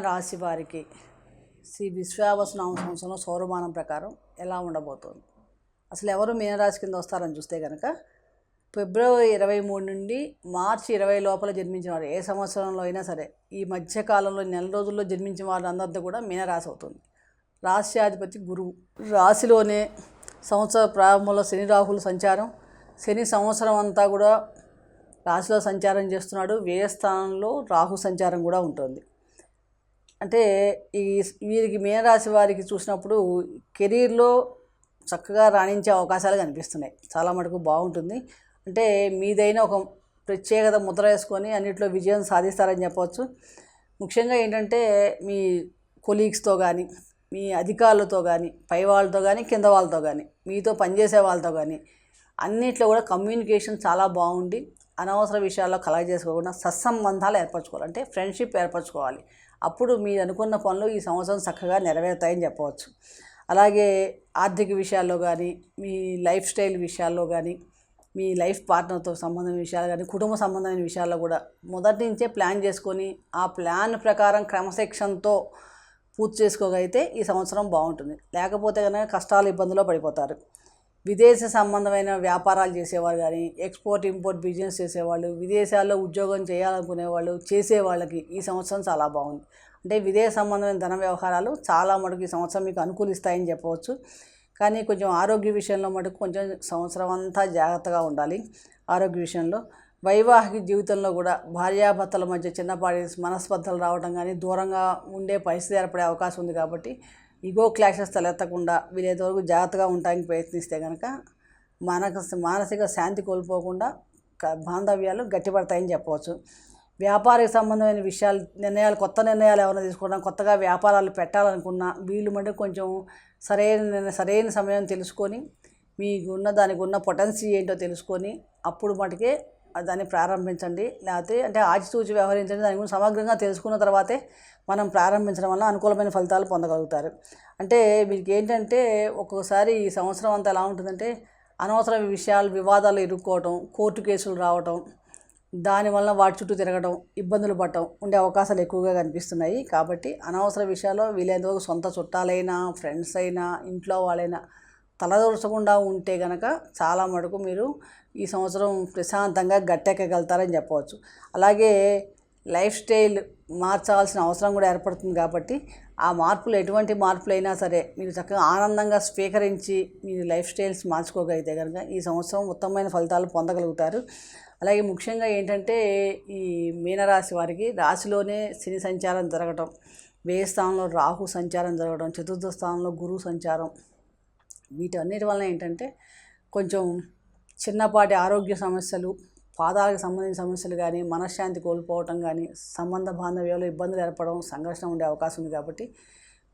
రాశి వారికి శ్రీ విశ్వావసనామ సంవత్సరంలో సౌరమానం ప్రకారం ఎలా ఉండబోతోంది? అసలు ఎవరు మీనరాశి కింద వస్తారని చూస్తే కనుక ఫిబ్రవరి ఇరవై మూడు నుండి మార్చి ఇరవై లోపల జన్మించిన వారు ఏ సంవత్సరంలో అయినా సరే ఈ మధ్యకాలంలో నెల రోజుల్లో జన్మించిన వారందరితో కూడా మీనరాశి అవుతుంది. రాశ్యాధిపతి గురువు. రాశిలోనే సంవత్సర ప్రారంభంలో శని రాహుల సంచారం. శని సంవత్సరం అంతా కూడా రాశిలో సంచారం చేస్తున్నాడు. వ్యయస్థానంలో రాహు సంచారం కూడా ఉంటుంది. అంటే ఈ వీరికి మీనరాశి వారికి చూసినప్పుడు కెరీర్లో చక్కగా రాణించే అవకాశాలు కనిపిస్తున్నాయి. చాలా మటుకు బాగుంటుంది. అంటే మీదైన ఒక ప్రత్యేకత ముద్ర వేసుకొని అన్నింటిలో విజయం సాధిస్తారని చెప్పవచ్చు. ముఖ్యంగా ఏంటంటే మీ కొలీగ్స్తో కానీ మీ అధికారులతో కానీ పై వాళ్ళతో కానీ కింద వాళ్ళతో కానీ మీతో పనిచేసే వాళ్ళతో కానీ అన్నిట్లో కూడా కమ్యూనికేషన్ చాలా బాగుండి అనవసర విషయాల్లో కలగ చేసుకోకుండా సత్సంబంధాలు ఏర్పరచుకోవాలి. అంటే ఫ్రెండ్షిప్ ఏర్పరచుకోవాలి. అప్పుడు మీరు అనుకున్న పనులు ఈ సంవత్సరం చక్కగా నెరవేరుతాయని చెప్పవచ్చు. అలాగే ఆర్థిక విషయాల్లో కానీ మీ లైఫ్ స్టైల్ విషయాల్లో కానీ మీ లైఫ్ పార్ట్నర్తో సంబంధమైన విషయాలు కానీ కుటుంబ సంబంధమైన విషయాల్లో కూడా మొదటి నుంచే ప్లాన్ చేసుకొని ఆ ప్లాన్ ప్రకారం క్రమశిక్షణతో పూర్తి చేసుకోగలిగితే ఈ సంవత్సరం బాగుంటుంది. లేకపోతే కనుక కష్టాలు ఇబ్బందుల్లో పడిపోతారు. విదేశ సంబంధమైన వ్యాపారాలు చేసేవారు కానీ ఎక్స్పోర్ట్ ఇంపోర్ట్ బిజినెస్ చేసేవాళ్ళు విదేశాల్లో ఉద్యోగం చేయాలనుకునే వాళ్ళు చేసే వాళ్ళకి ఈ సంవత్సరం చాలా బాగుంది. అంటే విదేశ సంబంధమైన ధన వ్యవహారాలు చాలా మటుకు ఈ సంవత్సరం మీకు అనుకూలిస్తాయని చెప్పవచ్చు. కానీ కొంచెం ఆరోగ్య విషయంలో మటుకు కొంచెం సంవత్సరం అంతా జాగ్రత్తగా ఉండాలి ఆరోగ్య విషయంలో. వైవాహిక జీవితంలో కూడా భార్యాభర్తల మధ్య చిన్నపాటి మనస్పర్ధలు రావడం కానీ దూరంగా ఉండే పరిస్థితి ఏర్పడే అవకాశం ఉంది కాబట్టి ఈగో క్లాషెస్ తలెత్తకుండా వీలైనంత జాగ్రత్తగా ఉండడానికి ప్రయత్నిస్తే కనుక మనకు మానసిక శాంతి కోల్పోకుండా బాంధవ్యాలు గట్టిపడతాయని చెప్పవచ్చు. వ్యాపారికి సంబంధమైన విషయాలు నిర్ణయాలు కొత్త నిర్ణయాలు ఏమైనా తీసుకున్నా కొత్తగా వ్యాపారాలు పెట్టాలనుకున్నా వీళ్ళు మటుకు కొంచెం సరైన సరైన సమయం తెలుసుకొని మీకున్న దానికి ఉన్న పొటెన్సీ ఏంటో తెలుసుకొని అప్పుడు మటుకే దాన్ని ప్రారంభించండి. లేకపోతే అంటే ఆచితూచి వ్యవహరించండి. దాని గురించి సమగ్రంగా తెలుసుకున్న తర్వాతే మనం ప్రారంభించడం వల్ల అనుకూలమైన ఫలితాలు పొందగలుగుతారు. అంటే మీకు ఏంటంటే ఒక్కొక్కసారి ఈ సంవత్సరం అంతా ఎలా ఉంటుందంటే అనవసర విషయాలు వివాదాలు ఎదుర్కోవటం కోర్టు కేసులు రావటం దానివల్ల వాటి చుట్టూ తిరగడం ఇబ్బందులు పడటం ఉండే అవకాశాలు ఎక్కువగా కనిపిస్తున్నాయి. కాబట్టి అనవసర విషయాల్లో వీలైనంతవరకు సొంత చుట్టాలైనా ఫ్రెండ్స్ అయినా ఇంట్లో వాళ్ళైనా తలదొరచకుండా ఉంటే కనుక చాలా మటుకు మీరు ఈ సంవత్సరం ప్రశాంతంగా గట్టెక్కగలుగుతారని చెప్పవచ్చు. అలాగే లైఫ్ స్టైల్ మార్చాల్సిన అవసరం కూడా ఏర్పడుతుంది కాబట్టి ఆ మార్పులు ఎటువంటి మార్పులు అయినా సరే మీరు చక్కగా ఆనందంగా స్వీకరించి మీరు లైఫ్ స్టైల్స్ మార్చుకోగలిగితే కనుక ఈ సంవత్సరం ఉత్తమమైన ఫలితాలు పొందగలుగుతారు. అలాగే ముఖ్యంగా ఏంటంటే ఈ మీనరాశి వారికి రాశిలోనే శని సంచారం జరగటం వ్యయ స్థానంలో రాహు సంచారం జరగడం చతుర్థ స్థానంలో గురువు సంచారం వీటన్నిటి వలన ఏంటంటే కొంచెం చిన్నపాటి ఆరోగ్య సమస్యలు పాదాలకు సంబంధించిన సమస్యలు కానీ మనశ్శాంతి కోల్పోవటం కానీ సంబంధ బాంధవ్యంలో ఇబ్బందులు ఏర్పడడం సంఘర్షణ ఉండే అవకాశం ఉంది కాబట్టి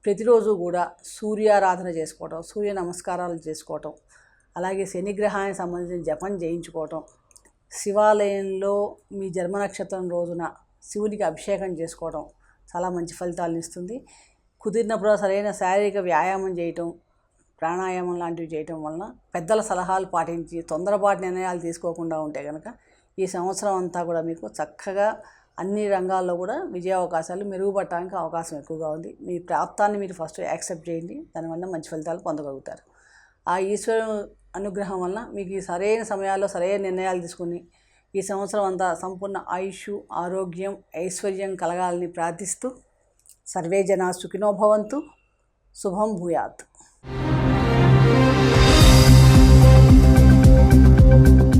ప్రతిరోజు కూడా సూర్యారాధన చేసుకోవటం సూర్య నమస్కారాలు చేసుకోవటం అలాగే శనిగ్రహానికి సంబంధించిన జపం చేయించుకోవటం శివాలయంలో మీ జన్మ నక్షత్రం రోజున శివునికి అభిషేకం చేసుకోవడం చాలా మంచి ఫలితాలను ఇస్తుంది. కుదిరినప్పుడు సరైన శారీరక వ్యాయామం చేయటం ప్రాణాయామం లాంటివి చేయటం వలన పెద్దల సలహాలు పాటించి తొందరపాటు నిర్ణయాలు తీసుకోకుండా ఉంటే కనుక ఈ సంవత్సరం అంతా కూడా మీకు చక్కగా అన్ని రంగాల్లో కూడా విజయ అవకాశాలు మెరుగుపడటానికి అవకాశం ఎక్కువగా ఉంది. మీ ప్రాప్తాన్ని మీరు ఫస్ట్ యాక్సెప్ట్ చేయండి. దానివల్ల మంచి ఫలితాలు పొందగలుగుతారు. ఆ ఈశ్వరు అనుగ్రహం వల్ల మీకు ఈ సరైన సమయాల్లో సరైన నిర్ణయాలు తీసుకుని ఈ సంవత్సరం అంతా సంపూర్ణ ఆయుష్ ఆరోగ్యం ఐశ్వర్యం కలగాలని ప్రార్థిస్తూ సర్వే జనా సుఖినోభవంతు శుభం భూయాత్. Thank you.